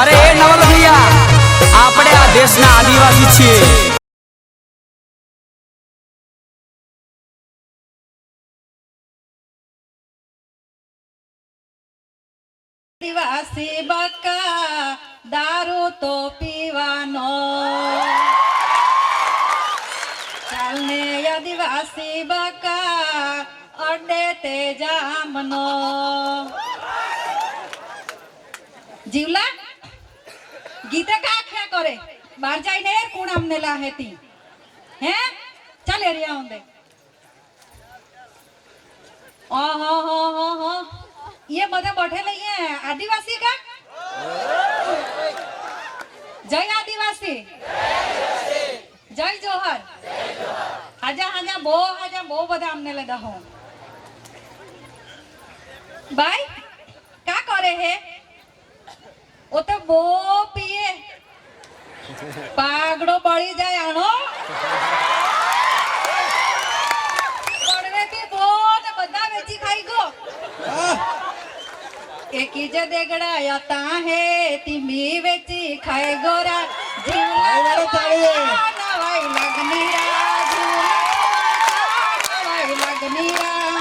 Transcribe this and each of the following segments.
અરે એ નવલ ભૈયા આપણે આ દેશના આદિવાસી છીએ. આદિવાસી બકા, દારૂ તો પીવાનો. ચાલને આદિવાસી બકા, અડે તે જામનો. જીવલા ગીતે કા આખ્યા કરે? બાર જઈને એ કોણ અમને લાહેતી હે? ચાલ એરિયા ઓંદે ઓહો, હો હો હો. ये બધા બેઠેલા અહીંયા આદિવાસી કા? જય આદિવાસી. જય જોહર. હાજા હાજા, બહુ હાજા, બહુ બધા અમને લેદા હો ભાઈ, કા કરે હે? ઓ તો બહુ પીએ. પાગડો બળી જાય આનો પડવેથી બહુ ને બધા વેચી ખાઈ ગયો એકી જ દેગડાયા તા હે તીમી વેચી ખાય ગોરા જીવલા નવાઈ લગનીરા જીવલા નવાઈ લગનીરા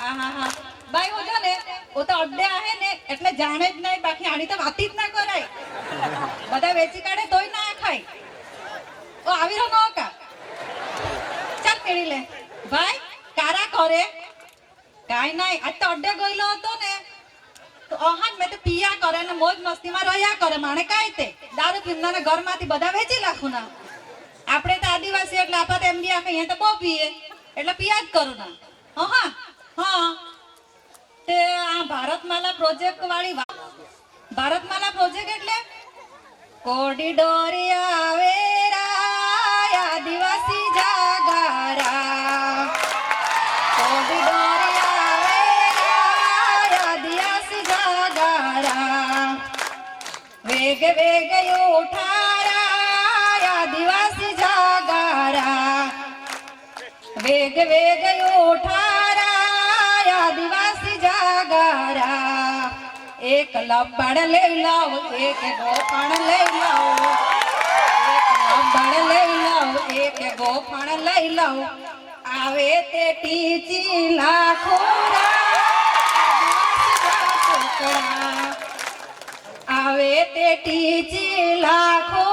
આહાહા. બાઈ હો જો ને ઓ તો અડ્ડે આહે ને એટલે જાણે જ નહીં, બાકી આની તો વાતી જ ના કરાય. બધા વેચી કાઢે તોય ના ખાય. ઓ, આવી રહ્યો નો કા ચાલ કેળી લે. ભાઈ, કારા કરે. કાઈ નહીં, આજ તો અડ્ડે ગયેલો હતો ને. તો અહાન મેં તો પિયા કરે ને મોજ મસ્તીમાં રહ્યા કરે. માણે કાંઈ તે? દારૂ પીવનારા ઘરમાંથી બધા વેચી નાખું ના. આપણે તો આદિવાસી, એટલે આપણે તો એમ બી આખે અહીંયા તો બહુ પીએ. એટલે પિયા જ કરું ના. હા હા. તે આ ભારતમાલા પ્રોજેક્ટ વાળી ભારતમાલા પ્રોજેક્ટ એટલે? કોડી ડોરી આદિવાસી જાગારા. કોડી ડોરી આવે વેગ વેગ ઉઠારા આદિવાસી જાગારા. વેગ વેગ ઉઠારા જાગારા એક લંબણ લઈ લાવ, એક ગોપણ લઈ લાવ. લબડ લઈ લાવ, એક ગોપણ લઈ લાવ. આવે તે ટીચી લાખો આવે તે ટીચી લાખો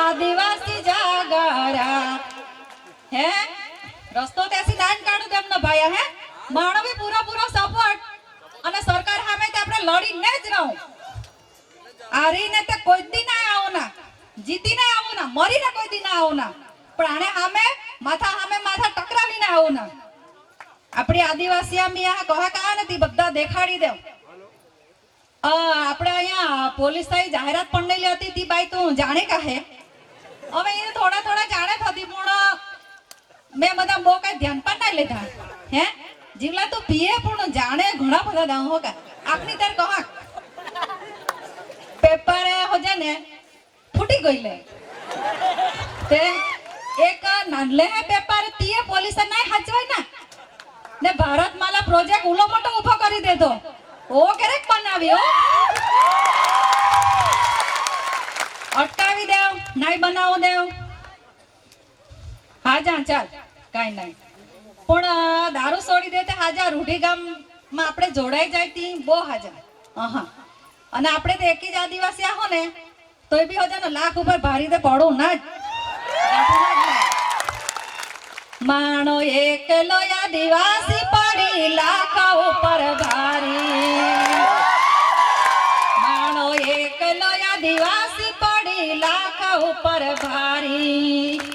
આદિવાસી જાગારા હે? રસ્તો ત્યાંથી દાન કાઢું તેમનો ભાઈ, હે? માણવી પૂરો પૂરો સપોર્ટ અને સરકાર સામે તે આપણે લડીને જ રહું. હારીને તે કોઈ દી ના આવું ના. જીતી ના આવું ના. મરીને કોઈ દી ના આવું ના. આને સામે, માથા સામે માથા ટકરાવીને આવું ના. આપણી આદિવાસી આમ આ કહા કહા નથી, બધા દેખાડી દેવ. આપણે અહીંયા પોલીસ થઈ જાહેરાત પણ નહીં હતી તી બાઈ, તું જાણે કાહે? હવે એ થોડા થોડા જાણે થતી, પણ મેં બધા બહુ કઈ ધ્યાન પણ ના લીધા. હે? જીવલા તો પીએ, પણ જાણે ઘણા બધા દાવ હો કા આપની તાર કહા પેપર હો છે ને ફૂટી ગઈ લે. તે એક નાનલે હે પેપર, તીએ પોલીસ નહીં હાચવાય ના. ને ભારત માલા પ્રોજેક્ટ ઉલો મોટો ઊભો કરી દેતો ઓ ક્યારેક બનાવ્યો અટકાવી દેવ નહીં બનાવો દેવ. હા જા, ચાલ. કાઈ નહીં પણ દારૂ છોડી દે તે હાજા. રૂઢી ગામમાં આપણે જોડાઈ જાય તી બહુ હાજા. હા અને આપણે તો એકી જ આદિવાસી આહો ને તોય બી હજાર ને લાખ ઉપર ભારી દે પડું ના જ. માણો એકલો આદિવાસી પડી લાખ ઉપર ભારી. માણો એકલો આદિવાસી પડી લાખ ઉપર ભારી.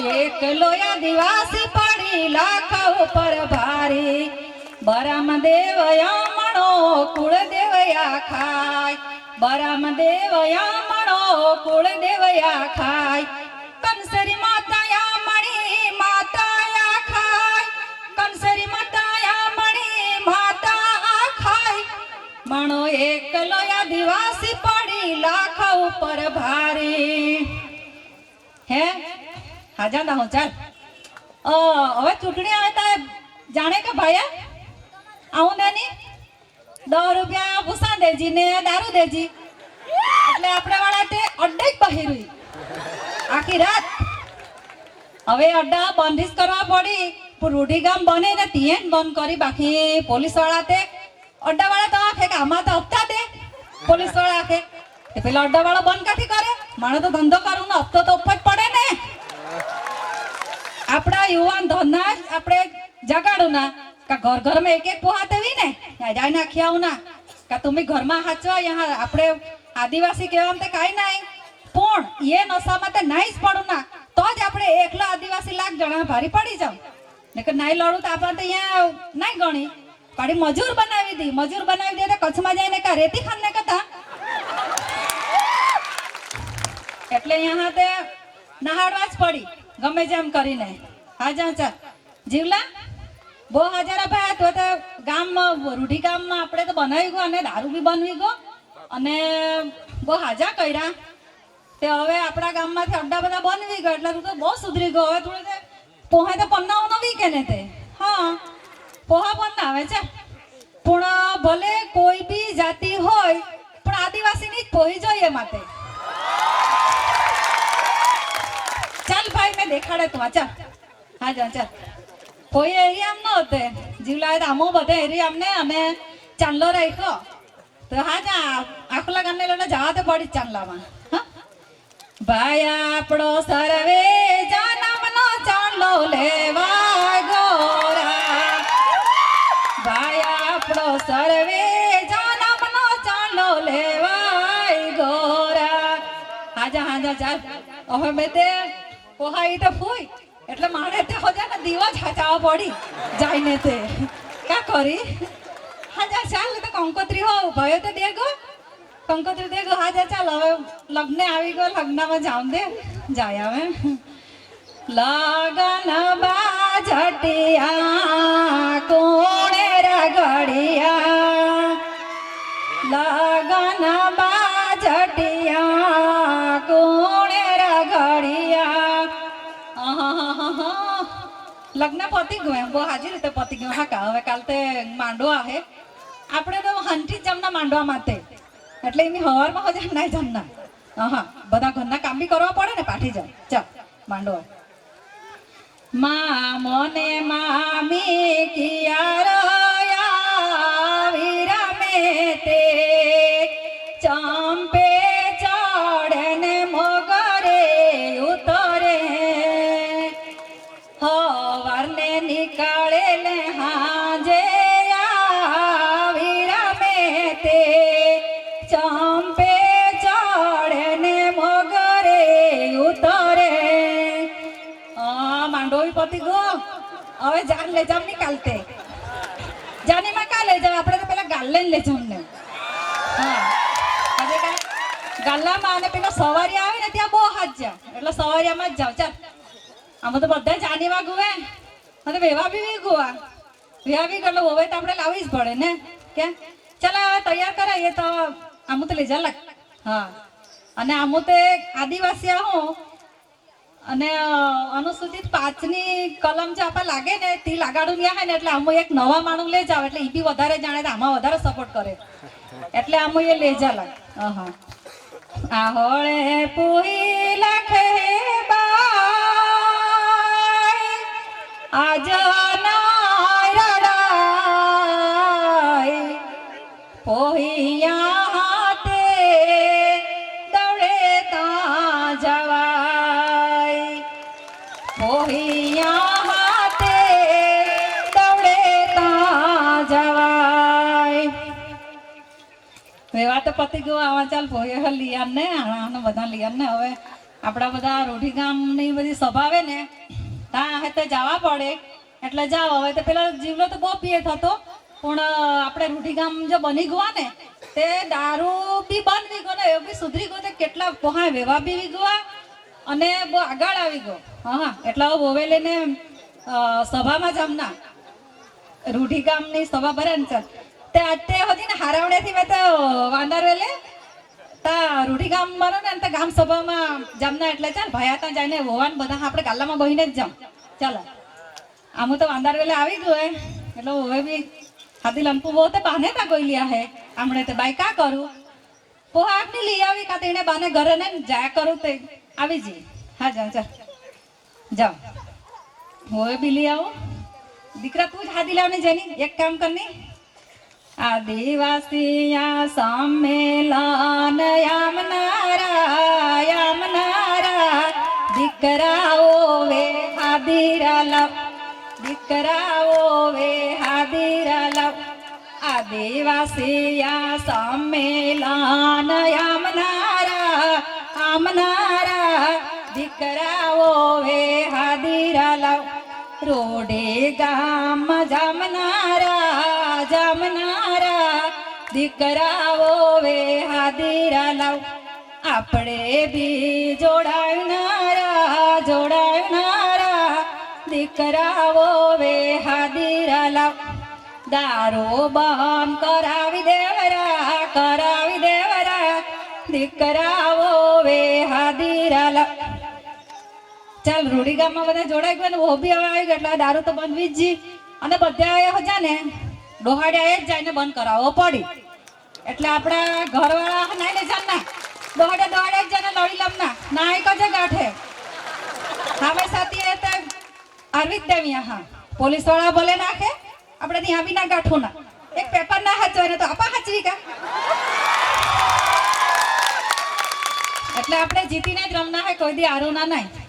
એકલો આદિવાસી પડી લાખ ઉપર ભારી. બરામ દેવયા મણો કુળ દેવયા ખાય. બરામ દેવયા મણો કુળ દેવયા ખાય. કંસરી માતા યામણી માતા યા ખાય. કંસરી માતા યામણી માતા આ ખાય મણો એકલો આદિવાસી પડી લાખ ઉપર ભારી. હે? હાજા ના હું, ચાલ. હવે ચૂંટણી આવે તો જાણે કે ભાઈ આવું નાની? દસ રૂપિયા ભૂસા દેજી ને દારૂ દેજી. એટલે આપણે વાળા તે અડ્ડે જ બહેરી આખી રાત. હવે અડ્ડા બંધિશ કરવા પડી રૂઢી ગામ બને ને ત્યાં બંધ કરી બાકી પોલીસવાળા તે અડ્ડા વાળા તો આખે આમાં તો હપ્તા દે પોલીસવાળા આખે. પેલા અડ્ડા વાળા બંધ કાથી કરે? મારે તો ધંધો કરું ને, હપ્તો તો ઉપર આપણા યુવાન જ આપણે જગાડું ના કા ઘર ઘરમાં એક એક પોહા તેવી ને? જાય ના આવું ના. કા તમે ઘરમાં હાચવા યહાં આપણે આદિવાસી કહેવા તે કાંઈ નહીં. પણ એ નશામાં તે નાઈ જ પડું ના. તો જ આપણે એકલા આદિવાસી લાખ જણા ભારી પડી જાવ કે નાઈ લડું તો આપણે તો અહીંયા નહીં ગણી. પાડી મજૂર બનાવી દી. મજૂર બનાવી દે તો કચ્છમાં જઈને કા રેતી ખાન ને કથા એટલે અહીંયા તે નહાડવા જ પડી. ગમે જેમ કરીને. હા, જા ચા જીવલા, બહુ હાજર ભાઈ તો તો ગામમાં, રૂઢી ગામમાં આપણે તો બનાવી ગયો અને દારૂ બી બનવી ગયો. અને બહુ હાજા કર્યા. તે હવે આપણા ગામમાંથી અડ્ડા બધા બનવી ગયો, એટલે તું તો બહુ સુધરી ગયો. હવે થોડું પોહા તો પન્નાઓ નવી કે ને તે. હા, પોહા પન્ના આવે છે પણ ભલે કોઈ બી જાતિ હોય, પણ આદિવાસીની જ પોહી જોઈએ માટે દેખાડે તું વાચા હા જા ચાલ. કોઈ એરિયા ન હતે જીવલા આમો બધે એરિયા ને અમે ચાંદલો રાખ્યો. તો હા, જા, આખલા ગામને લઈને જવા તો પડી ચાંદલામાં. ભાઈ, આપણો સર્વે જન્મનો ચાંદલો લેવા ગોરા. ભાઈ, આપણો સર્વે જન્મનો ચાંદલો લેવાય ગોરા. હાજા હાજા ચાલ. હવે મેં તે પોહાઈ તો ફૂઈ એટલે મારે તે હોજા ને દીવા છાચાવા પડી જાઈને તે કા કરી હાજા ચાલ તો કંકોત્રી હો ભયો તો દેગો કંકોત્રી દેગો હાજા ચાલ હવે લગ્ન આવી ગયો લગ્નમાં જાઉં દે જાય હવે લગન બાજટિયા કોણે રગડિયા લગન બાજટિયા લગ્ન પતી ગયું, એમ બહુ હાજી રીતે પતી ગયું. હા, કા, હવે કાલ તે માંડવા હે આપણે તો જ જમના માંડવા માટે. એટલે એની હવારમાં હજાર ના જમના. હા બધા ઘરના કામ બી કરવા પડે ને પાઠી જાવ ચાલ માંડવા મા મને મામી કિયારયા પતી હવે જાન લઈ જાવની કાલતે. જાની માં કા લઈ જાવ આપણે તો પેલા ગાલ લઈને લઈ જાવ ને હા ગાલ્લામાં અને પેલો સવારી આવે ને ત્યાં બહુ હાથ જા એટલે સવારીમાં જ જાવ ચાલ. આમાં તો બધા જાની માં ગુવે. અને વેવા બી ગુવા. વેવા બી ગયેલો હવે તો આપણે લાવવી જ પડે, ને? કે? ચાલ, હવે તૈયાર કરાય તો આમ તો લઈ જા લાગ. હા. અને આમ તો આદિવાસી હું અને અનુસૂચિત પાંચની કલમ જે આપણે લાગે ને, તે લાગાડું ન્યા હે ને, એટલે આમાં એક નવા માણું લઈ જાવ, એટલે એ બી વધારે જાણે આમાં વધારે સપોર્ટ કરે એટલે આમાં એ લઈ જા લાગ અહા. આ હોળે પુહી લખે આજ નાય દવડે તા જવાય. વેવા તો પતી ગયો, આવા ચાલ પોહે લિયાન ને આને બધા લિયાન હવે આપણા બધા રોઢી બધી સભા ને, ત્યાં હે પડે. એટલે જાવ હવે તો પેલા જીવલો તો બહુ થતો. પણ આપણે રૂઢી ગામ જો બની ગયા ને, તે દારૂ બી બંધ વી ગયો ને બી સુધરી ગયો કેટલા પોહા વેવા બી ગયા. અને બહુ આગળ આવી ગયો. હા એટલે અ, સભામાં જમના રૂઢી ગામની સભા ભરે ને ચાલ તે આજે હતી ને હારાવણેથી મેં તો વાંદર વેલે તા રૂઢી ગામ મારો ને તે ગામ સભામાં જામના એટલે ચાલ ભાઈ ત્યાં જઈને હોવાન બધા આપણે ગાલ્લામાં બહીને જ જામ. ચાલો. આમ તો વાંદર વેલે આવી ગયો એટલે હવે બી હાથી લંપુ બહુ તે બાને તા કોઈ લ્યા હે. આમણે તે બાઈ કા કરું? પોહાકની લઈ આવી કા તેને બાને ઘરે ને જાયા કરું તે. આવી જી હા, જાઓ ચાલ જાઓ. હોય બિલી આવો. દીકરા, તું જ હાથી લાવને જેની. એક કામ કરની. આદિવાસીયા સંમેલન યામનારા યામનારા દીકરાઓ વે હાદીરા લવ દીકરાઓ વે હાદીરા લવ આદિવાસીયા સંમેલન યામનારા આમનારા વે હાદીરા લાવ. રોડે ગામ જામનારા જામનારા. દીકરાઓ વે હાદીરા લાવ. આપણે બી જોડાવનારા જોડાવનારા દીકરાઓ વે હાદીરા લાવ. દારો બહમ કરાવી દેવરા કરાવી દેવરા. દીકરાઓ વે હાદીરા લાવ. ચાલ, રૂડી ગામમાં બધા જોડાઈ ગયા ને ઓબી હવે આવી ગયા, એટલે દારૂ તો બંધ જ જી. અને બધા આવ્યા હજા ને ડોહાડ્યા એ જ જઈને બંધ કરાવવો પડી. એટલે આપણા ઘરવાળા નાઈ ને જાન ના. દોડે દોડે જ જને લડી લમના. નાઈ કજે ગાંઠે? હવે સાથી એ તે અરવિંદ દેવી હા પોલીસવાળા ભલે નાખે, આપણે ત્યાં બી ના ગાંઠું ના. એક પેપર ના હાચવાય, ને તો આપા હાચવી કા? એટલે આપણે જીતીને જ રમના હે, કોઈ દી આરો ના નહીં